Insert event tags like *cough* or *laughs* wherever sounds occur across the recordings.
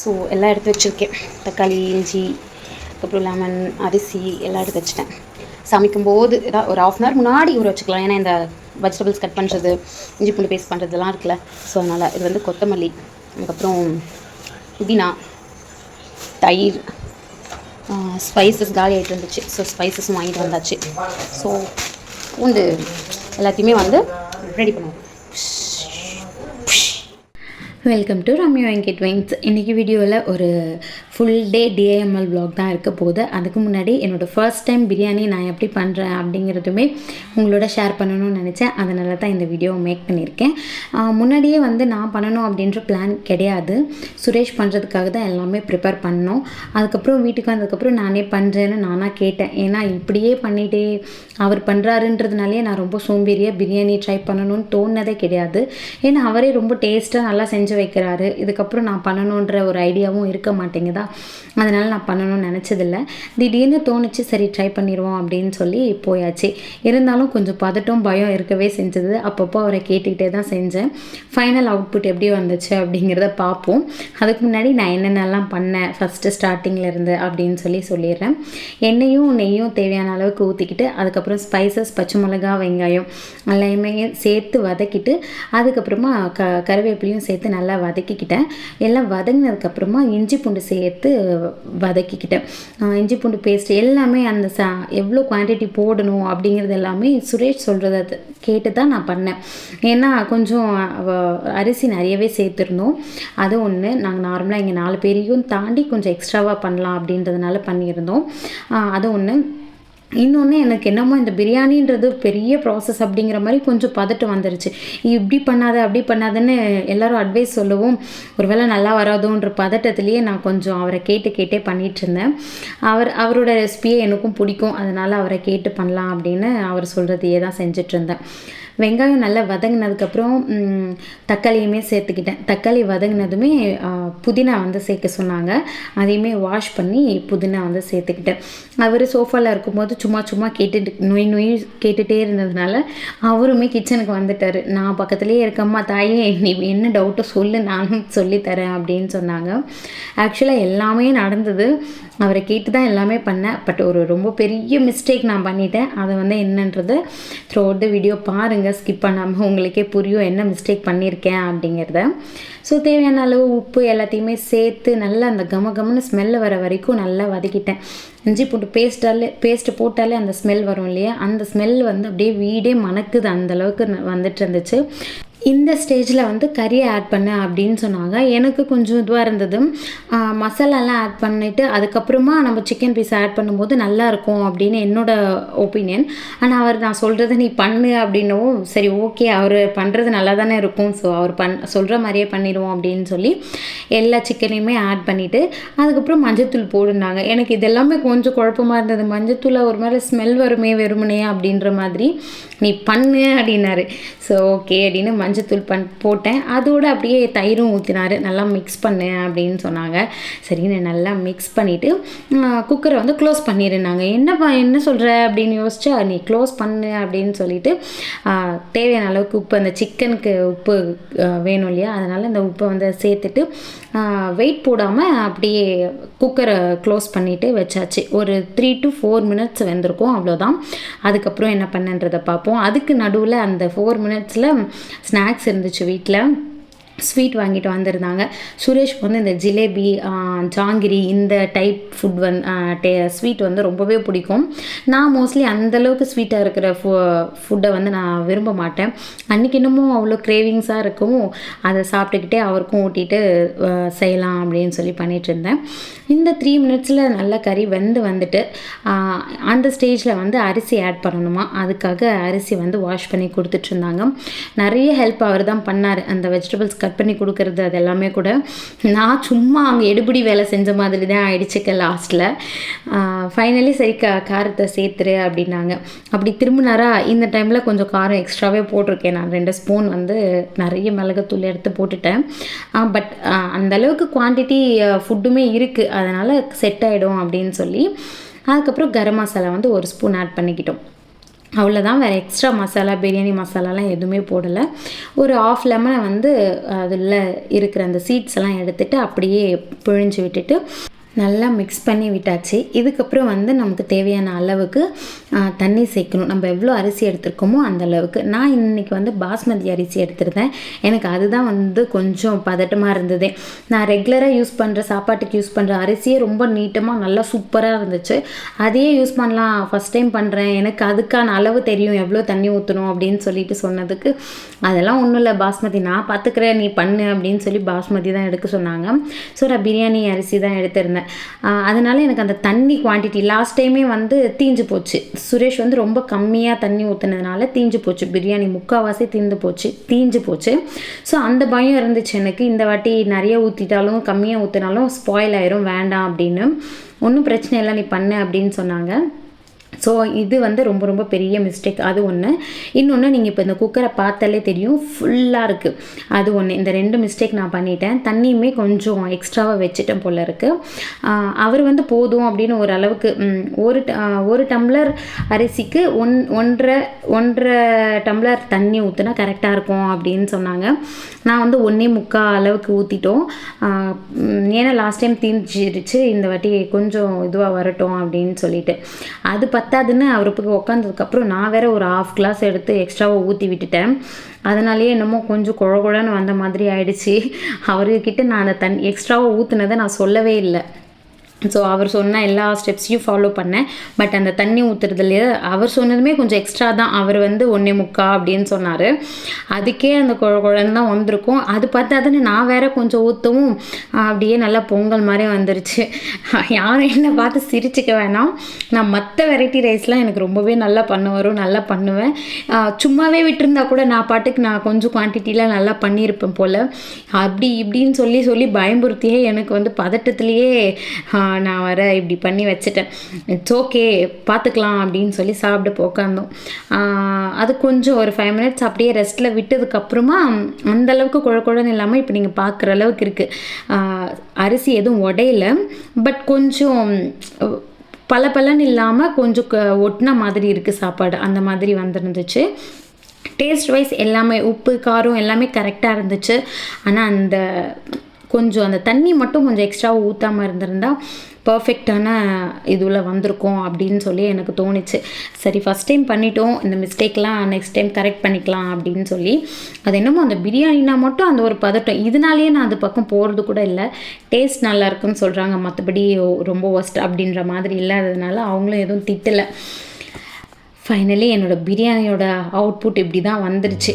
So எல்லாம் எடுத்து வச்சுருக்கேன். தக்காளி இஞ்சி அதுக்கப்புறம் லெமன் அரிசி எல்லாம் எடுத்து வச்சுட்டேன். சமைக்கும்போது ஏதாவது ஒரு ஆஃப் அன் ஹவர் முன்னாடி ஊற வச்சுக்கலாம். ஏன்னா இந்த வெஜிடபிள்ஸ் கட் பண்ணுறது இஞ்சி பூண்டு பேஸ்ட் பண்ணுறதுலாம் இருக்குல்ல. ஸோ அதனால் இது வந்து கொத்தமல்லி அதுக்கப்புறம் புதினா தயிர் ஸ்பைசஸ் காலி ஆகிட்டு இருந்துச்சு. ஸோ ஸ்பைசஸும் வாங்கிட்டு வந்தாச்சு. ஸோ பூண்டு எல்லாத்தையுமே வந்து ரெடி பண்ணுவோம். வெல்கம் டு ரம்யா வெங்கட் வெங்ஸ் இன்றைக்கி வீடியோவில் ஒரு ஃபுல் டே டிஏஎம்எல் ப்ளாக் தான் இருக்க போகுது. அதுக்கு முன்னாடி என்னோடய ஃபர்ஸ்ட் டைம் பிரியாணி நான் எப்படி பண்ணுறேன் அப்படிங்கிறதுமே உங்களோட ஷேர் பண்ணணும்னு நினச்சேன். அதனால தான் இந்த வீடியோவை மேக் பண்ணியிருக்கேன். முன்னாடியே வந்து நான் பண்ணணும் அப்படின்ற பிளான் கிடையாது. சுரேஷ் பண்ணுறதுக்காக தான் எல்லாமே ப்ரிப்பேர் பண்ணோம். அதுக்கப்புறம் வீட்டுக்கு வந்ததுக்கப்புறம் நானே பண்ணுறேன்னு நானாக கேட்டேன். ஏன்னா இப்படியே பண்ணிகிட்டே அவர் பண்ணுறாருன்றதுனாலே நான் ரொம்ப சோம்பேறியாக பிரியாணி ட்ரை பண்ணணும்னு தோணதே கிடையாது. ஏன்னா அவரே ரொம்ப டேஸ்ட்டாக நல்லா செஞ்சு வைக்கிறாரு. இதுக்கப்புறம் நான் பண்ணணுன்ற ஒரு ஐடியாவும் இருக்க மாட்டேங்குதா? அதனால் நான் பண்ணணும்னு நினச்சதில்ல. திடீர்னு தோணுச்சு சரி ட்ரை பண்ணிடுவோம் அப்படின்னு சொல்லி போயாச்சு. இருந்தாலும் கொஞ்சம் பதட்டம் பயம் இருக்கவே செஞ்சது. அப்பப்போ அவரை கேட்டுக்கிட்டே தான் செஞ்சேன். ஃபைனல் அவுட்புட் எப்படி வந்துச்சு அப்படிங்கிறத பார்ப்போம். அதுக்கு முன்னாடி நான் என்னென்னலாம் பண்ணேன்? ஃபஸ்ட்டு ஸ்டார்டிங்கில் இருந்து அப்படின்னு சொல்லி சொல்லிடுறேன். எண்ணெயும் நெய்யும் தேவையான அளவுக்கு ஊற்றிக்கிட்டு அதுக்கப்புறம் ஸ்பைசஸ் பச்சை மிளகா வெங்காயம் எல்லாமே சேர்த்து வதக்கிட்டு அதுக்கப்புறமா க கருவேப்பிலையும் சேர்த்து நல்லா வதக்கிக்கிட்டேன். எல்லாம் வதங்கினதுக்கப்புறமா இஞ்சி பூண்டு சேர்த்து வதக்கிக்கிட்டேன். இஞ்சி பூண்டு பேஸ்ட் எல்லாமே அந்த சா எவ்வளோ குவான்டிட்டி போடணும் அப்படிங்கிறது எல்லாமே சுரேஷ் சொல்கிறத கேட்டு தான் நான் பண்ணேன். ஏன்னா கொஞ்சம் அரிசி நிறையவே சேர்த்துருந்தோம். அது ஒன்று நாங்கள் நார்மலாக இங்கே நாலு பேரையும் தாண்டி கொஞ்சம் எக்ஸ்ட்ராவாக பண்ணலாம் அப்படின்றதுனால பண்ணியிருந்தோம். அது ஒன்று இன்னொன்று எனக்கு என்னமோ இந்த பிரியாணின்றது பெரிய ப்ராசஸ் அப்படிங்கிற மாதிரி கொஞ்சம் பதட்டம் வந்துருச்சு. இப்படி பண்ணாத அப்படி பண்ணாதன்னு எல்லாரும் அட்வைஸ் சொல்லவும். ஒருவேளை நல்லா வராதோன்ற பதட்டத்திலேயே நான் கொஞ்சம் அவரை கேட்டு கேட்டே பண்ணிட்டு இருந்தேன் அவர் அவரோட ரெசிபியே எனக்கும் பிடிக்கும். அதனால் அவரை கேட்டு பண்ணலாம் அப்படின்னு அவர் சொல்கிறதையே தான் செஞ்சிட்ருந்தேன் வெங்காயம் நல்லா வதங்கினதுக்கப்புறம் தக்காளியுமே சேர்த்துக்கிட்டேன். தக்காளி வதங்கினதுமே புதினா வந்து சேர்க்க சொன்னாங்க. அதையுமே வாஷ் பண்ணி புதினா வந்து சேர்த்துக்கிட்டேன். அவர் சோஃபாவில் இருக்கும்போது சும்மா சும்மா கேட்டுட்டு நொய் நொய் கேட்டுகிட்டே இருந்ததுனால அவருமே கிச்சனுக்கு வந்துட்டார். நான் பக்கத்துலேயே இருக்கம்மா தாயே நீ என்ன டவுட்டோ சொல்லு நானும் சொல்லித்தரேன் அப்படின்னு சொன்னாங்க. ஆக்சுவலாக எல்லாமே நடந்தது. அவரை கேட்டு தான் எல்லாமே பண்ணேன். பட் ஒரு ரொம்ப பெரிய மிஸ்டேக் நான் பண்ணிட்டேன். அதை வந்து என்னன்றது த்ரூ அவுட் த வீடியோ பாருங்கள் ஸ்கிப் பண்ணாமல் உங்களுக்கே புரியும் என்ன மிஸ்டேக் பண்ணியிருக்கேன் அப்படிங்கிறத. ஸோ தேவையான அளவு உப்பு எல்லாத்தையுமே சேர்த்து நல்லா அந்த கம கமன்னு ஸ்மெல்லு வர வரைக்கும் நல்லா வதக்கிட்டேன். இஞ்சி பூண்டு பேஸ்ட்டாலே பேஸ்ட்டு போட்டாலே அந்த ஸ்மெல் வரும் இல்லையா? அந்த ஸ்மெல் வந்து அப்படியே வீடே மணக்குது. அந்தளவுக்கு வந்துட்டு இருந்துச்சு. இந்த ஸ்டேஜில் வந்து கறியை ஆட் பண்ண அப்படின்னு சொன்னாங்க. எனக்கு கொஞ்சம் இதுவாக இருந்தது. மசாலாலாம் ஆட் பண்ணிவிட்டு அதுக்கப்புறமா நம்ம சிக்கன் பீஸ் ஆட் பண்ணும்போது நல்லாயிருக்கும் அப்படின்னு என்னோடய ஒப்பீனியன் ஆனால் அவர் நான் சொல்கிறத நீ பண்ணு அப்படின்னவும் சரி ஓகே அவர் பண்ணுறது நல்லா தானே இருக்கும். ஸோ அவர் பண் சொல்கிற மாதிரியே பண்ணிடுவோம் அப்படின்னு சொல்லி எல்லா சிக்கனையுமே ஆட் பண்ணிவிட்டு அதுக்கப்புறம் மஞ்சத்தூள் போடுனாங்க. எனக்கு இதெல்லாமே கொஞ்சம் குழப்பமாக இருந்தது. மஞ்சத்தூளை ஒரு மாதிரி ஸ்மெல் வருமே வெறுமனே அப்படின்ற மாதிரி. நீ பண்ணு அப்படின்னாரு. ஸோ ஓகே அப்படின்னு மஞ்சத்தூள் பண் போட்டேன். அதோட அப்படியே தயிரும் ஊற்றினாரு நல்லா மிக்ஸ் பண்ணு அப்படின்னு சொன்னாங்க. சரின்னு நல்லா மிக்ஸ் பண்ணிவிட்டு குக்கரை வந்து க்ளோஸ் பண்ணியிருந்தாங்க என்னப்பா என்ன சொல்கிற அப்படின்னு யோசிச்சு நீ க்ளோஸ் பண்ணு அப்படின்னு சொல்லிட்டு தேவையான அளவுக்கு உப்பு அந்த சிக்கனுக்கு உப்பு வேணும் இல்லையா? அதனால் இந்த உப்பை வந்து சேர்த்துட்டு வெயிட் போடாமல் அப்படியே குக்கரை க்ளோஸ் பண்ணிவிட்டு வச்சாச்சு. ஒரு த்ரீ டு ஃபோர் மினிட்ஸ் வெந்திருக்கும். அவ்வளோதான் அதுக்கப்புறம் என்ன பண்ணன்றதை பார்ப்போம். அதுக்கு நடுவில் அந்த ஃபோர் மினிட்ஸில் ஸ்நாக்ஸ் ஸ்நாக்ஸ் இருந்துச்சு வீட்டில் ஸ்வீட் வாங்கிட்டு வந்திருந்தாங்க. சுரேஷ்க்கு வந்து இந்த ஜிலேபி ஜாங்கிரி இந்த டைப் ஃபுட் வந் டே ஸ்வீட் வந்து ரொம்பவே பிடிக்கும். நான் மோஸ்ட்லி அந்தளவுக்கு ஸ்வீட்டாக இருக்கிற ஃபு ஃபுட்டை வந்து நான் விரும்ப மாட்டேன். அன்றைக்கி இன்னமும் அவ்வளோ கிரேவிங்ஸாக இருக்கவும் அதை சாப்பிட்டுக்கிட்டே அவருக்கும் ஊட்டிட்டு செய்யலாம் அப்படின்னு சொல்லி பண்ணிட்டு இருந்தேன். இந்த த்ரீ மினிட்ஸில் நல்ல கறி வெந்து வந்துட்டு அந்த ஸ்டேஜில் வந்து அரிசி ஆட் பண்ணணுமா? அதுக்காக அரிசி வந்து வாஷ் பண்ணி கொடுத்துட்டு இருந்தாங்க. நிறைய ஹெல்ப் அவர் தான் பண்ணார். அந்த வெஜிடபிள்ஸ் கட் பண்ணி கொடுக்கறது அது எல்லாமே கூட. நான் சும்மா அங்கே எடுபடி வேலை செஞ்ச மாதிரி தான் ஆயிடுச்சுக்க லாஸ்ட்டில் ஃபைனலி சரி கா காரத்தை சேர்த்துரு அப்படின்னாங்க. அப்படி திரும்பினாரா இந்த டைமில் கொஞ்சம் காரம் எக்ஸ்ட்ராவே போட்டிருக்கேன் நான். ரெண்டு ஸ்பூன் வந்து நிறைய மிளகுத்தூள் எடுத்து போட்டுட்டேன். பட் அந்த அளவுக்கு குவான்டிட்டி ஃபுட்டுமே இருக்குது அதனால் செட் ஆகிடும் அப்படின்னு சொல்லி அதுக்கப்புறம் கரம் மசாலா வந்து ஒரு ஸ்பூன் ஆட் பண்ணிக்கிட்டோம். அவ்வளோதான் வேறு எக்ஸ்ட்ரா மசாலா பிரியாணி மசாலாலாம் எதுவுமே போடலை. ஒரு ஆஃப் லெமனை வந்து அதில் இருக்கிற அந்த சீட்ஸ் எல்லாம் எடுத்துகிட்டு அப்படியே பிழிஞ்சு விட்டுட்டு நல்லா மிக்ஸ் பண்ணி விட்டாச்சு. இதுக்கப்புறம் வந்து நமக்கு தேவையான அளவுக்கு தண்ணி சேர்க்கணும். நம்ம எவ்வளோ அரிசி எடுத்திருக்கோமோ அந்த அளவுக்கு. நான் இன்னைக்கு வந்து பாஸ்மதி அரிசி எடுத்திருந்தேன். எனக்கு அதுதான் வந்து கொஞ்சம் பதட்டமாக இருந்தது. நான் ரெகுலராக யூஸ் பண்ணுற சாப்பாட்டுக்கு யூஸ் பண்ணுற அரிசியே ரொம்ப நீட்டமாக நல்லா சூப்பராக இருந்துச்சு. அதையே யூஸ் பண்ணலாம். ஃபஸ்ட் டைம் பண்ணுறேன் எனக்கு அதுக்கான அளவு தெரியும். எவ்வளோ தண்ணி ஊற்றணும் அப்படின்னு சொல்லிட்டு சொன்னதுக்கு அதெல்லாம் ஒன்றும் இல்லை பாஸ்மதி. நான் பார்த்துக்கிறேன் நீ பண்ணு. அப்படின்னு சொல்லி பாஸ்மதி தான் எடுக்க சொன்னாங்க. ஸோ நான் பிரியாணி அரிசி தான் எடுத்திருந்தேன். ஆஹ் அதனால எனக்கு அந்த தண்ணி குவான்டிட்டி லாஸ்ட் டைமே வந்து தீஞ்சு போச்சு. சுரேஷ் வந்து ரொம்ப கம்மியாக தண்ணி ஊற்றுனதுனால தீஞ்சு போச்சு. பிரியாணி முக்கால்வாசி தீந்து போச்சு தீஞ்சு போச்சு. ஸோ அந்த பயம் இருந்துச்சு எனக்கு. இந்த வாட்டி நிறைய ஊற்றிட்டாலும் கம்மியாக ஊற்றினாலும் ஸ்பாயில் ஆயிரும் வேண்டாம் அப்படின்னு. ஒன்றும் பிரச்சனை இல்லை நீ பண்ணு அப்படின்னு சொன்னாங்க. ஸோ இது வந்து ரொம்ப ரொம்ப பெரிய மிஸ்டேக் அது ஒன்று இன்னொன்று நீங்கள் இப்போ இந்த குக்கரை பார்த்தாலே தெரியும். ஃபுல்லாக இருக்குது அது ஒன்று இந்த ரெண்டு மிஸ்டேக் நான் பண்ணிட்டேன். தண்ணியுமே கொஞ்சம் எக்ஸ்ட்ராவாக வச்சுட்டேன் போல இருக்குது அவர் வந்து போதும் அப்படின்னு ஒரு அளவுக்கு ஒரு ஒரு டம்ளர் அரிசிக்கு ஒன் ஒன்றரை ஒன்றரை டம்ளர் தண்ணி ஊற்றினா கரெக்டாக இருக்கும் அப்படின்னு சொன்னாங்க. நான் வந்து ஒன்றே முக்கால் அளவுக்கு ஊற்றிட்டோம் ஏன்னா லாஸ்ட் டைம் தீஞ்சிருச்சு. இந்த வாட்டி கொஞ்சம் இதுவாக வரட்டும் அப்படின்னு சொல்லிட்டு. அது பத்தாதுன்னு அவர் போய் உட்காந்ததுக்கப்புறம் நான் வேற ஒரு ஆஃப் கிளாஸ் எடுத்து எக்ஸ்ட்ராவாக ஊற்றி விட்டுட்டேன். அதனாலேயே என்னமோ கொஞ்சம் குழ குழன்னு வந்த மாதிரி ஆயிடுச்சு. அவர்கிட்ட நான் அந்த தண்ணி எக்ஸ்ட்ராவாக ஊற்றுனதை நான் சொல்லவே இல்லை. ஸோ அவர் சொன்ன எல்லா ஸ்டெப்ஸையும் ஃபாலோ பண்ணேன். பட் அந்த தண்ணி ஊற்றுறதுலேயே அவர் சொன்னதுமே கொஞ்சம் எக்ஸ்ட்ரா தான். அவர் வந்து ஒன்றே முக்கா அப்படின்னு சொன்னார். அதுக்கே அந்த குழ குழன்னு தான் வந்திருக்கும். அது பார்த்தாதுன்னு நான் வேற கொஞ்சம் ஊற்றவும் அப்படியே நல்லா பொங்கல் மாதிரி வந்துருச்சு. *laughs* யாரும் என்னை பார்த்து சிரிச்சுக்க வேணாம். நான் மற்ற வெரைட்டி ரைஸ்லாம் எனக்கு ரொம்பவே நல்லா பண்ண வரும் நல்லா பண்ணுவேன். சும்மாவே விட்டுருந்தா கூட நான் பாட்டுக்கு நான் கொஞ்சம் குவான்டிட்டியில் நல்லா பண்ணியிருப்பேன் போல். அப்படி இப்படின்னு சொல்லி சொல்லி பயம்புறுத்தியே எனக்கு வந்து பதட்டத்துலேயே நான் வர இப்படி பண்ணி வச்சுட்டேன். இட்ஸ் ஓகே பார்த்துக்கலாம் அப்படின்னு சொல்லி சாப்பிட்டு போய் உட்காந்தோம் அது கொஞ்சம் ஒரு ஃபைவ் மினிட்ஸ் அப்படியே ரெஸ்ட்டில் விட்டதுக்கப்புறமா அந்த அளவுக்கு குழ குழன்னு இல்லாமல் இப்போ நீங்கள் பார்க்குற அளவுக்கு இருக்குது அரிசி எதுவும் உடையல பட் கொஞ்சம் பல பலன் இல்லாமல் கொஞ்சம் க- ஒட்டின மாதிரி இருக்குது சாப்பாடு. அந்த மாதிரி வந்துருந்துச்சு. டேஸ்ட் வைஸ் எல்லாமே உப்பு காரம் எல்லாமே கரெக்டாக இருந்துச்சு. ஆனால் அந்த கொஞ்சம் அந்த தண்ணி மட்டும் கொஞ்சம் எக்ஸ்ட்ராவாக ஊற்றாமல் இருந்திருந்தால் பர்ஃபெக்டான இதில் வந்திருக்கும் அப்படின்னு சொல்லி எனக்கு தோணுச்சு. சரி ஃபஸ்ட் டைம் பண்ணிட்டோம். இந்த மிஸ்டேக்லாம் நெக்ஸ்ட் டைம் கரெக்ட் பண்ணிக்கலாம் அப்படின்னு சொல்லி. அது என்னமோ அந்த பிரியாணினா மட்டும் அந்த ஒரு பதட்டம். இதனாலேயே நான் அது பக்கம் போகிறது கூட இல்லை. டேஸ்ட் நல்லா இருக்குன்னு சொல்கிறாங்க மற்றபடி ரொம்ப ஒஸ்ட் அப்படின்ற மாதிரி இல்லாததுனால அவங்களும் எதுவும் திட்டலை. ஃபைனலி என்னோடய பிரியாணியோட அவுட்புட் இப்படி தான் வந்துருச்சு.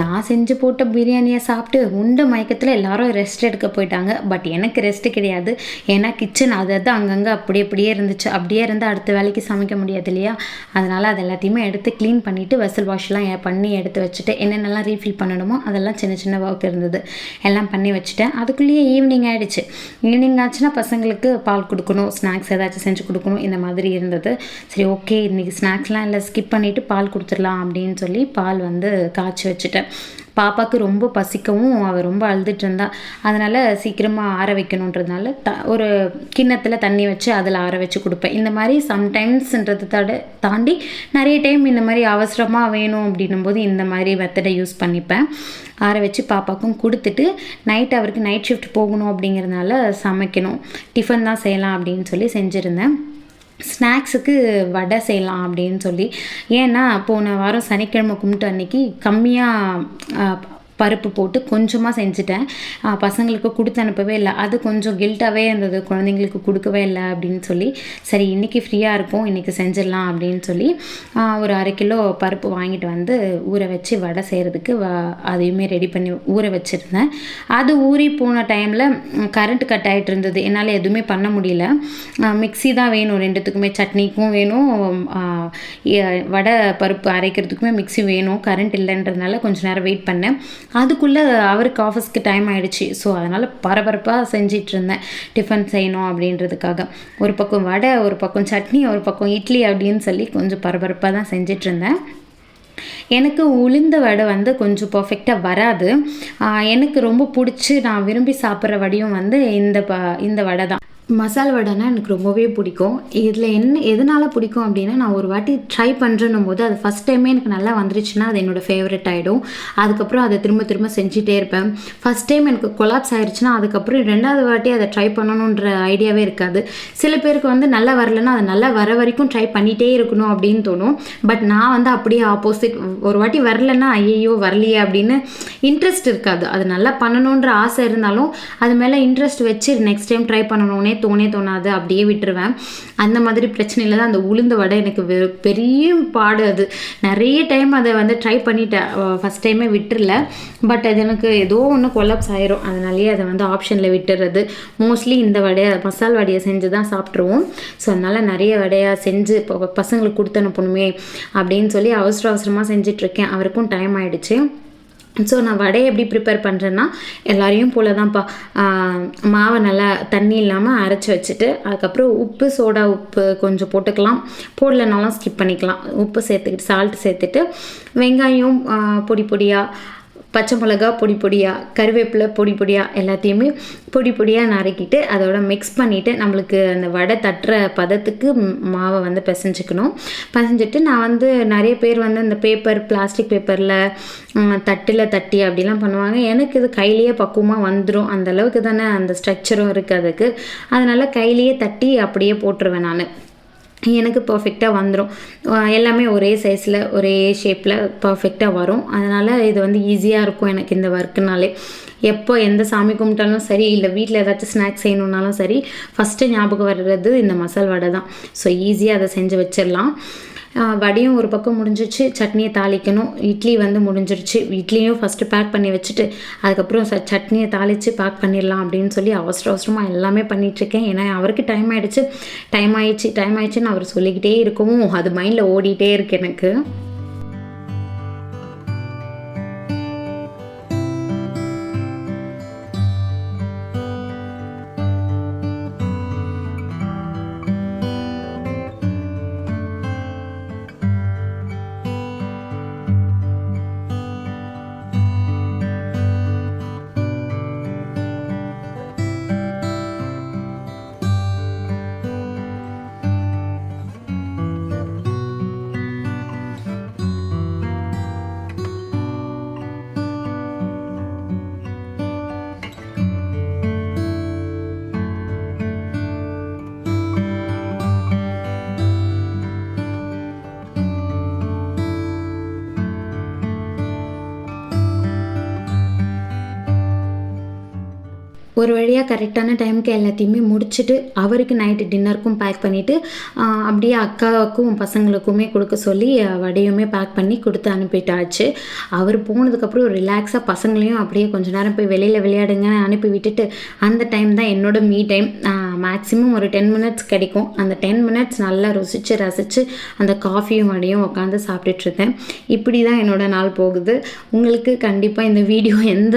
நான் செஞ்சு போட்ட பிரியாணியை சாப்பிட்டு உண்டு மயக்கத்தில் எல்லாரும் ரெஸ்ட் எடுக்க போயிட்டாங்க. பட் எனக்கு ரெஸ்ட்டு கிடையாது. ஏன்னா கிச்சன் அது அது அங்கங்கே அப்படி அப்படியே இருந்துச்சு. அப்படியே இருந்து அடுத்த வேலைக்கு சமைக்க முடியாது இல்லையா? அதனால் அது எல்லாத்தையுமே எடுத்து க்ளீன் பண்ணிவிட்டு வெசல் வாஷ்லாம் பண்ணி எடுத்து வச்சுட்டு என்னென்னலாம் ரீஃபில் பண்ணணுமோ அதெல்லாம் சின்ன சின்ன ஒர்க் இருந்தது. எல்லாம் பண்ணி வச்சுட்டேன். அதுக்குள்ளேயே ஈவினிங் ஆகிடுச்சு ஈவினிங் ஆச்சுன்னா பசங்களுக்கு பால் கொடுக்கணும் ஸ்நாக்ஸ் ஏதாச்சும் செஞ்சு கொடுக்கணும் இந்த மாதிரி இருந்தது. சரி ஓகே இன்றைக்கி ஸ்நாக்ஸ்லாம் இல்லை ஸ்கிப் பண்ணிவிட்டு பால் கொடுத்துடலாம் அப்படின்னு சொல்லி பால் வந்து காய்ச்சி வச்சுட்டேன். பாப்பாவுக்கு ரொம்ப பசிக்கவும் அவள் ரொம்ப அழுதுட்டு இருந்தா. அதனால் சீக்கிரமாக ஆற வைக்கணுன்றதுனால த ஒரு கிண்ணத்தில் தண்ணி வச்சு அதில் ஆற வச்சு கொடுப்பேன். இந்த மாதிரி சம்டைம்ஸ்ன்றது தட தாண்டி நிறைய டைம் இந்த மாதிரி அவசரமாக வேணும் அப்படின்னும் போது இந்த மாதிரி மெத்தடை யூஸ் பண்ணிப்பேன். ஆற வச்சு பாப்பாவுக்கும் கொடுத்துட்டு நைட் அவருக்கு நைட் ஷிஃப்ட் போகணும் அப்படிங்கிறதுனால சமைக்கணும். டிஃபன் தான் செய்யலாம் அப்படின்னு சொல்லி செஞ்சுருந்தேன். ஸ்நாக்ஸுக்கு வடை செய்யலாம் அப்படின்னு சொல்லி. ஏன்னா போன வாரம் சனிக்கிழமை கும்பிட்டு அன்னைக்கு கம்மியாக பருப்பு போட்டு கொஞ்சமாக செஞ்சுட்டேன். பசங்களுக்கு கொடுத்து அனுப்பவே இல்லை. அது கொஞ்சம் கில்ட்டாகவே இருந்தது. குழந்தைங்களுக்கு கொடுக்கவே இல்லை அப்படின்னு சொல்லி சரி இன்றைக்கி ஃப்ரீயாக இருக்கும். இன்றைக்கி செஞ்சிடலாம் அப்படின்னு சொல்லி ஒரு அரை கிலோ பருப்பு வாங்கிட்டு வந்து ஊற வச்சு வடை செய்கிறதுக்கு வ அதையுமே ரெடி பண்ணி ஊற வச்சுருந்தேன். அது ஊறி போன டைமில் கரண்ட் கட் ஆகிட்டு இருந்தது. என்னால் எதுவுமே பண்ண முடியல. மிக்ஸி தான் வேணும். ரெண்டுத்துக்குமே சட்னிக்கும் வேணும். வடை பருப்பு அரைக்கிறதுக்குமே மிக்ஸி வேணும். கரண்ட் இல்லைன்றதுனால கொஞ்ச நேரம் வெயிட் பண்ணேன். அதுக்குள்ளே அவருக்கு ஆஃபீஸ்க்கு டைம் ஆகிடுச்சு ஸோ அதனால் பரபரப்பாக செஞ்சிட்டு இருந்தேன் டிஃபன் செய்யணும் அப்படின்றதுக்காக. ஒரு பக்கம் வடை ஒரு பக்கம் சட்னி ஒரு பக்கம் இட்லி அப்படின்னு சொல்லி கொஞ்சம் பரபரப்பாக தான் செஞ்சிட்டு இருந்தேன் எனக்கு உளுந்த வடை வந்து கொஞ்சம் பர்ஃபெக்டாக வராது. எனக்கு ரொம்ப பிடிச்சி நான் விரும்பி சாப்பிட்ற வடையும் வந்து இந்த ப இந்த வடை தான். மசால் வடைனா எனக்கு ரொம்பவே பிடிக்கும். இதில் என்ன எதனால் பிடிக்கும் அப்படின்னா நான் ஒரு வாட்டி ட்ரை பண்ணுறேன்னும் போது அது ஃபஸ்ட் டைமே எனக்கு நல்லா வந்துருச்சுன்னா அது என்னோடய ஃபேவரட் ஆகிடும் அதுக்கப்புறம் அதை திரும்ப திரும்ப செஞ்சுட்டே இருப்பேன். ஃபஸ்ட் டைம் எனக்கு கொலாப்ஸ் ஆயிடுச்சுன்னா அதுக்கப்புறம் ரெண்டாவது வாட்டி அதை ட்ரை பண்ணணுன்ற ஐடியாவே இருக்காது. சில பேருக்கு வந்து நல்லா வரலன்னா அது நல்லா வர வரைக்கும் ட்ரை பண்ணிகிட்டே இருக்கணும் அப்படின்னு தோணும். பட் நான் வந்து அப்படியே ஆப்போசிட் ஒரு வாட்டி வரலன்னா ஐயையோ வரலையே அப்படின்னு இன்ட்ரெஸ்ட் இருக்காது. அது நல்லா பண்ணணுன்ற ஆசை இருந்தாலும் அது மேலே இன்ட்ரெஸ்ட் வச்சு நெக்ஸ்ட் டைம் ட்ரை பண்ணணும்னே தோணே தோணாது அப்படியே விட்டுருவேன். அந்த மாதிரி பிரச்சனையில் தான் அந்த உளுந்த வடை எனக்கு வெ- பெரிய பாடு அது. நிறைய டைம் அதை வந்து ட்ரை பண்ணிட்டேன். ஃபஸ்ட் டைமே விட்டுறல. பட் அது எனக்கு ஏதோ ஒன்று கொலாப்ஸ் ஆயிரும். அதனாலேயே அதை வந்து ஆப்ஷனில் விட்டுறது. மோஸ்ட்லி இந்த வடையை மசால் வடையை செஞ்சு தான் சாப்பிட்ருவோம் ஸோ அதனால் நிறைய வடையாக செஞ்சு இப்போ பசங்களுக்கு கொடுத்து அனுப்பணுமே அப்படின்னு சொல்லி அவசர அவசரமாக செஞ்சிட்ருக்கேன் அவருக்கும் டைம் ஆகிடுச்சு ஸோ நான் வடையை எப்படி ப்ரிப்பேர் பண்ணுறேன்னா எல்லாரையும் போல தான்ப்பா மாவை நல்லா தண்ணி இல்லாமல் அரைச்சி வச்சுட்டு அதுக்கப்புறம் உப்பு சோடா உப்பு கொஞ்சம் போட்டுக்கலாம். போடலனாலும் ஸ்கிப் பண்ணிக்கலாம். உப்பு சேர்த்துக்கிட்டு சால்ட் சேர்த்துட்டு வெங்காயம் பொடி பொடியாக பச்சை மிளகா பொடி பொடியாக கருவேப்பிலை பொடி பொடியாக எல்லாத்தையுமே பொடி பொடியாக நறுக்கிட்டு அதோட மிக்ஸ் பண்ணிவிட்டு நம்மளுக்கு அந்த வடை தட்டுற பதத்துக்கு மாவை வந்து பிசைஞ்சுக்கணும். பிசைஞ்சிட்டு நான் வந்து நிறைய பேர் வந்து இந்த பேப்பர் பிளாஸ்டிக் பேப்பரில் தட்டில் தட்டி அப்படிலாம் பண்ணுவாங்க. எனக்கு இது கையிலேயே பக்குவமாக வந்துடும் அந்த அளவுக்கு தானே அந்த ஸ்ட்ரக்சரும் இருக்குது அதுக்கு. அதனால் கையிலேயே தட்டி அப்படியே போட்டுருவேன் நான். எனக்கு பர்ஃபெக்டாக வந்துடும் எல்லாமே ஒரே சைஸில் ஒரே ஷேப்பில் பர்ஃபெக்டாக வரும். அதனால் இது வந்து ஈஸியாக இருக்கும் எனக்கு இந்த ஒர்க்குனாலே எப்போ எந்த சாமி கும்பிட்டாலும் சரி இல்லை வீட்டில் ஏதாச்சும் ஸ்நாக்ஸ் செய்யணுன்னாலும் சரி ஃபஸ்ட்டு ஞாபகம் வர்றது இந்த மசால் வடை தான். ஸோ ஈஸியாக அதை செஞ்சு வச்சிடலாம். வடையும் ஒரு பக்கம் முடிஞ்சிச்சு சட்னியை தாளிக்கணும். இட்லி வந்து முடிஞ்சிருச்சு. இட்லியும் ஃபஸ்ட்டு பேக் பண்ணி வச்சுட்டு அதுக்கப்புறம் ச சட்னியை தாளித்து பேக் பண்ணிடலாம் அப்படின்னு சொல்லி அவசர அவசரமாக எல்லாமே பண்ணிகிட்ருக்கேன் ஏன்னா அவருக்கு டைம் ஆகிடுச்சு டைம் ஆயிடுச்சு டைம் ஆயிடுச்சுன்னு அவர் சொல்லிக்கிட்டே இருக்கவும் அது மைண்டில் ஓடிட்டே இருக்கு எனக்கு. ஒரு வழியாக கரெக்டான டைமுக்கு எல்லாத்தையுமே முடிச்சுட்டு அவருக்கு நைட்டு டின்னருக்கும் பேக் பண்ணிவிட்டு அப்படியே அக்காவுக்கும் பசங்களுக்குமே கொடுக்க சொல்லி வடையுமே பேக் பண்ணி கொடுத்து அனுப்பிட்டாச்சு. அவர் போனதுக்கப்புறம் ரிலாக்ஸாக பசங்களையும் அப்படியே கொஞ்ச நேரம் போய் வெளியில் விளையாடுங்கன்னு அனுப்பி விட்டுட்டு அந்த டைம் தான் என்னோட மீ டைம் மேக்ஸிமம் ஒரு டென் மினிட்ஸ் கிடைக்கும். அந்த டென் மினிட்ஸ் நல்லா ருசித்து ரசித்து அந்த காஃபியும் வடையும் உட்காந்து சாப்பிட்டுட்ருக்கேன். இப்படி தான் என்னோடய நாள் போகுது. உங்களுக்கு கண்டிப்பாக இந்த வீடியோ எந்த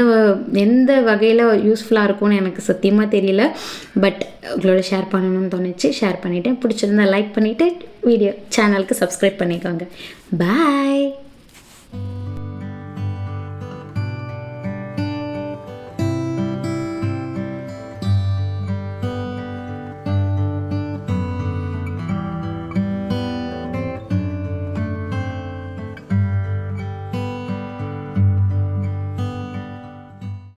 எந்த வகையில் யூஸ்ஃபுல்லாக இருக்கும்னு எனக்கு சத்தியமாக தெரியல. பட் உங்களோட ஷேர் பண்ணணும்னு தோணுச்சு. ஷேர் பண்ணிவிட்டேன் பிடிச்சிருந்தா லைக் பண்ணிவிட்டு வீடியோ சேனலுக்கு சப்ஸ்கிரைப் பண்ணிக்கோங்க. பாய்